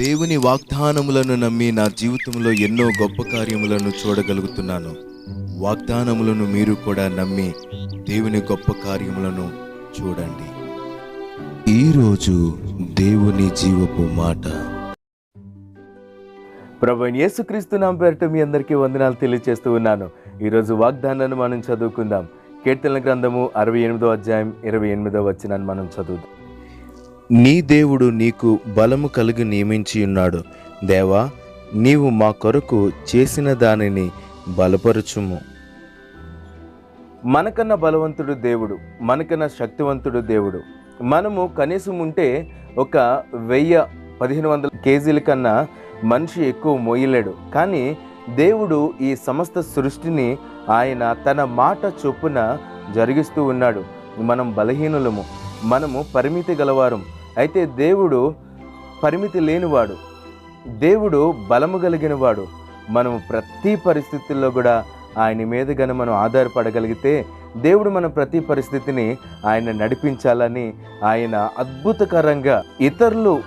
దేవుని వాగ్దానములను నమ్మి నా జీవితంలో ఎన్నో గొప్ప కార్యములను చూడగలుగుతున్నాను. వాగ్దానములను మీరు కూడా నమ్మి దేవుని గొప్ప కార్యములను చూడండి. ఈరోజు దేవుని జీవపు మాట. ప్రభు యేసుక్రీస్తు నామ పేరిట మీ అందరికీ వందనాలు తెలియజేస్తూ ఉన్నాను. ఈరోజు వాగ్దానాన్ని మనం చదువుకుందాం. కీర్తన గ్రంథము అరవై ఎనిమిదో అధ్యాయం ఇరవై ఎనిమిదో వచ్చినాన్ని మనం చదువుదాం. నీ దేవుడు నీకు బలము కలిగి నియమించి ఉన్నాడు. దేవా నీవు మా కొరకు చేసిన దానిని బలపరచుము. మనకన్న బలవంతుడు దేవుడు మనకన్న శక్తివంతుడు దేవుడు. మనము కనీసం ఉంటే ఒక వెయ్యి పదిహేను వందల కేజీల కన్నా మనిషి ఎక్కువ మోయలేడు. కానీ దేవుడు ఈ సమస్త సృష్టిని ఆయన తన మాట చొప్పున జరిగిస్తూ ఉన్నాడు. మనం బలహీనులము మనము పరిమితి గలవారం. అయితే దేవుడు పరిమితి లేనివాడు. దేవుడు బలము కలిగినవాడు. మనం మనము ప్రతి పరిస్థితుల్లో కూడా ఆయన మీద గన మనం ఆధారపడగలిగితే దేవుడు మన ప్రతి పరిస్థితిని ఆయన నడిపించాలని ఆయన అద్భుతకరంగా ఇతరులు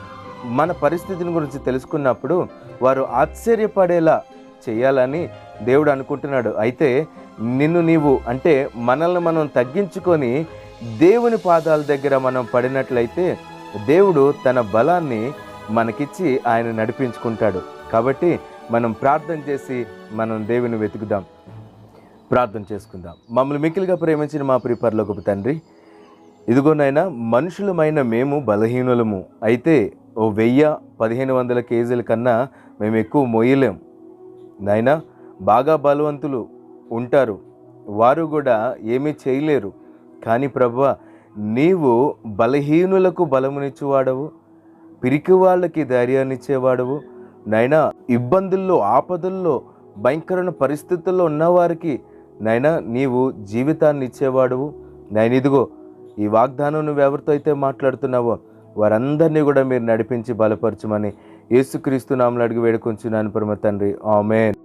మన పరిస్థితిని గురించి తెలుసుకున్నప్పుడు వారు ఆశ్చర్యపడేలా చేయాలని దేవుడు అనుకుంటున్నాడు. అయితే నిన్ను నీవు అంటే మనల్ని మనం తగ్గించుకొని దేవుని పాదాల దగ్గర మనం పడినట్లయితే దేవుడు తన బలాన్ని మనకిచ్చి ఆయన నడిపించుకుంటాడు. కాబట్టి మనం ప్రార్థన చేసి మనం దేవుని వెతుకుదాం. ప్రార్థన చేసుకుందాం. మమ్మల్ని మిక్కిలిగా ప్రేమించిన మా ప్రిపర్లోకి తండ్రి ఇదిగోనైనా మనుషులమైన మేము బలహీనులము. అయితే ఓ వెయ్యి పదిహేను వందల కేజీల కన్నా మేము ఎక్కువ మొయ్యలేం నాయనా బాగా బలవంతులు ఉంటారు. వారు కూడా ఏమీ చేయలేరు. కానీ ప్రభువ నీవు బలహీనులకు బలమునిచ్చేవాడవు పిరికి వాళ్ళకి ధైర్యాన్నిచ్చేవాడవు. నైనా ఇబ్బందుల్లో ఆపదల్లో భయంకరమైన పరిస్థితుల్లో ఉన్నవారికి నైనా నీవు జీవితాన్ని ఇచ్చేవాడువు నేను ఇదిగో ఈ వాగ్దానం నువ్వు ఎవరితో అయితే మాట్లాడుతున్నావో వారందరినీ కూడా మీరు నడిపించి బలపరచమని యేసుక్రీస్తు నామలు అడిగి వేడుకొంచున్నాను పరమ తండ్రి. ఆమెన్.